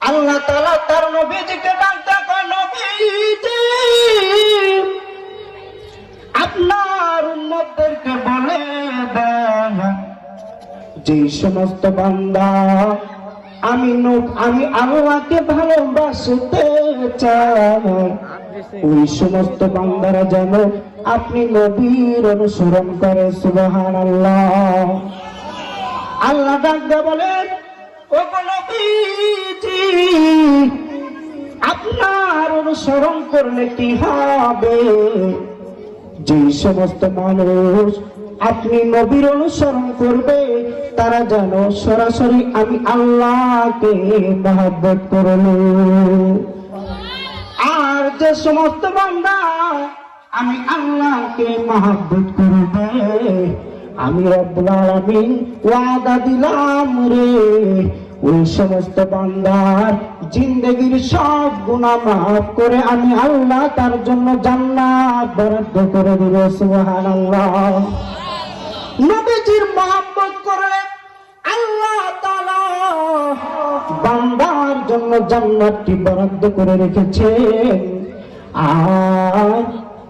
আল্লাহ তার ডাকতে আপনার বলে দেন যে সমস্ত বান্দা আমি আমি আল্লাহকে ভালোবাসতে চাই। ওই সমস্ত বান্দারা যেন আপনি নবীর অনুসরণ করে সুবাহান আল্লাহ আল্লাহ ডাকতে বলেন, ও আপনার অনুসরণ করলে কি হবে? যে সমস্ত মানুষ আপনি নবীর অনুসরণ করবে, তারা যেন সরাসরি আমি আল্লাহকে মহব্বত করল আর যে সমস্ত বান্দা আমি আল্লাহকে মহব্বত করবে আমি রব্বুল আলামিন ওয়াদা দিলাম রে। ওই সমস্ত বান্দার জিন্দগির সব গুনাহ মাফ করে আমি আল্লাহ তার জন্য জান্নাত বরাদ্দ করে দিব, সুবহানাল্লাহ। নবীজির মহব্বত করলে আল্লাহ তাআলা বান্দার জন্য জান্নাতটি বরাদ্দ করে রেখেছে আর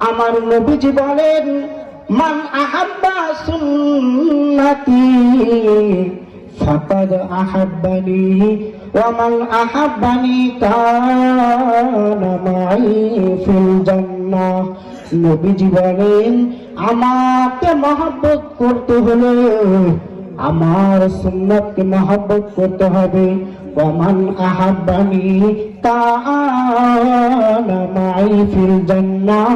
আমার নবীজি বলেন, মান আহাব্বা সুন্নতি, ফাকাদ আহাব্বানি, ওয়া মান আহাব্বানি কানা মাই ফিল জান্নাহ। নবীজি বলেন, আমাকে মহব্বত করতে হলে আমার সুন্নতকে মহব্বত করতে হবে। ওমান আহাব্বানি কানা মাই ফিল জান্নাহ।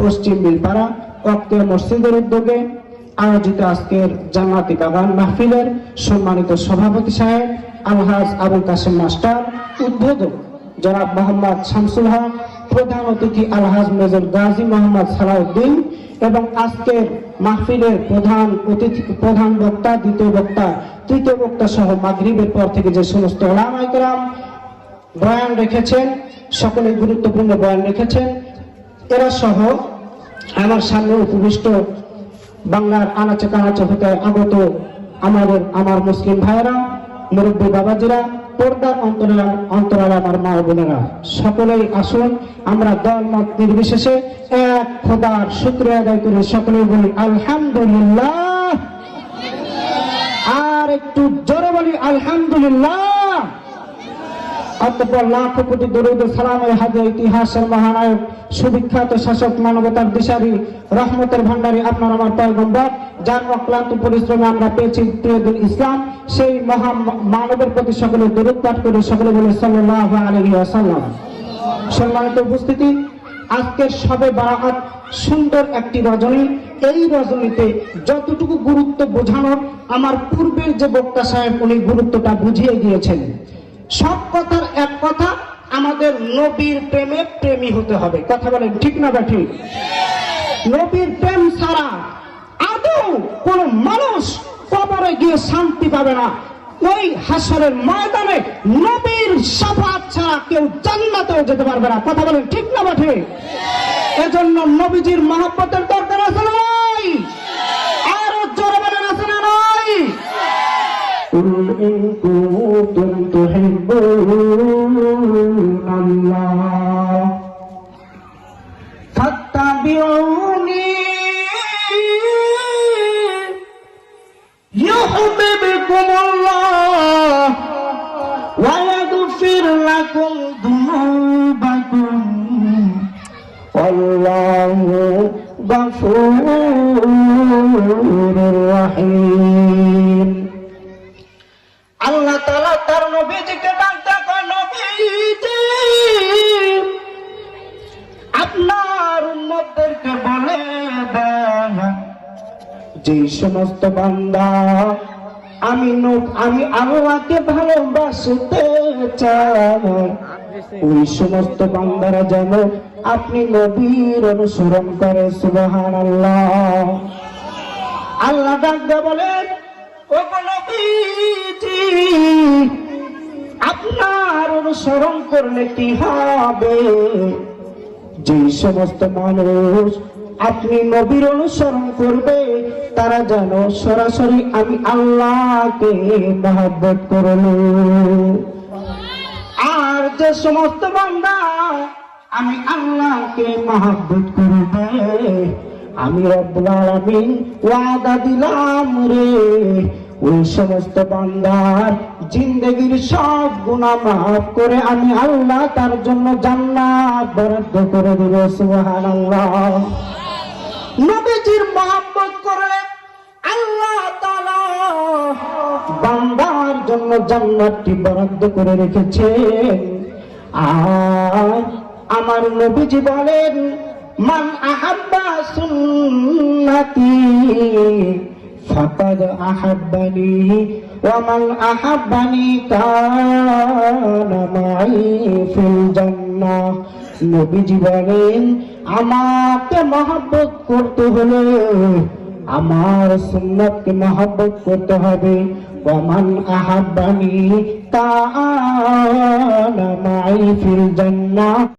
পশ্চিম বিলপাড়া মসজিদের উদ্যোগে আয়োজিত আজকের জান্নাতি বাগান মাহফিলের সম্মানিত সভাপতি সাহেব, আলহাজ আবুল কাসেম মাস্টার, উদ্বোধক জনাব মোহাম্মদ শামসুল হক, প্রধান অতিথি আলহাজ মেজর গাজী মোহাম্মদ সালাউদ্দিন এবং আজকের মাহফিলের প্রধান অতিথি, প্রধান বক্তা, দ্বিতীয় বক্তা, তৃতীয় বক্তা সহ মাগরিবের পর থেকে যে সমস্ত ওলামাইকরাম বয়ান রেখেছেন সকলে গুরুত্বপূর্ণ বয়ান রেখেছেন, এরা সহ আমার সামনে উপবিষ্ট বাংলার আনাচে কানাচে হতে আগত আমাদের, আমার মুসলিম ভাইয়েরা, মুরব্বী বাবাজিরা পর্দার অন্তরাল অন্তরাল আমার মা বোনেরা। সকলেই আসুন, আমরা দল মত নির্বিশেষে এক খোদার সূত্র আদায় করে সকলেই বলি, আলহামদুলিল্লাহ। আর একটু জোরে বলি, আলহামদুলিল্লাহ। অতঃপর লাখ কোটি দরুদ সালামের হাতে ইতিহাসের মহানায়ক, সুবিখ্যাত শাসক, মানবতার দিশারি, রহমতের ভান্ডারী আপনার আমার পয়গম্বর, যার অক্লান্ত পরিশ্রমে আমরা পেয়েছি প্রিয়দিন ইসলাম, সেই মহা মানবের প্রতি সকলে দরুদ পাঠ করে সকলে বলে সাল্লাল্লাহু আলাইহি ওয়াসাল্লাম। সম্মানিত উপস্থিতি, আজকের সবে বারাত সুন্দর একটি রজনী। এই রজনীতে যতটুকু গুরুত্ব বোঝানোর, আমার পূর্বের যে বক্তা সাহেব, উনি গুরুত্বটা বুঝিয়ে গিয়েছেন। সব কথার এক কথা, আমাদের নবীর প্রেমে প্রেমী হতে হবে। কথা বলেন, ঠিক না বা ঠিক নবীর প্রেম ছাড়া আদৌ কোন মানুষ কবরে গিয়ে শান্তি পাবে না। ওই হাসরের ময়দানে নবীর সাফাত ছাড়া কেউ জান্নাতেও যেতে পারবে না। কথা বলেন, ঠিক না বা ঠিক এজন্য নবীজির মহব্বতের দরকার। فاتبعوني يحببكم الله যে সমস্ত বান্দা, আমি আমি আল্লাহকে ভালোবাসতে চাই। ওই সমস্ত বান্দারা যেন আপনি নবীর অনুসরণ করে, সুবহানাল্লাহ। আল্লাহ ডাক দিয়ে বলেন আপনার অনুসরণ করলে কি হবে? যে সমস্ত মানুষ আপনি নবীর অনুসরণ করবে, তারা যেন সরাসরি আমি আল্লাহকে মহাব্বত করল। আর যে সমস্ত বান্দা আমি আল্লাহকে মহাব্বত করবে, আমি রব্বুল আলামিন ওয়াদা দিলাম রে। ওই সমস্ত বান্দার জিন্দগির সব গুনাহ মাফ করে আমি আল্লাহ তার জন্য জান্নাত বরাদ্দ করে দেব, সুবহানাল্লাহ। নবীজির মহাব্বত করে আল্লাহ বান্দার জন্য জান্নাতটি বরাদ্দ করে রেখেছেন আর আমার নবীজি বলেন, মান আহাব্বা সুন্নতি ফাকাদ আহাব্বানি ওয়া মান আহাব্বানি কানা মাই ফিল জান্নাহ। নবীজি বলেন আমাকে মহব্বত করতে হলে আমার সুন্নতকে মহব্বত করতে হবে। কমান আহাবানি তা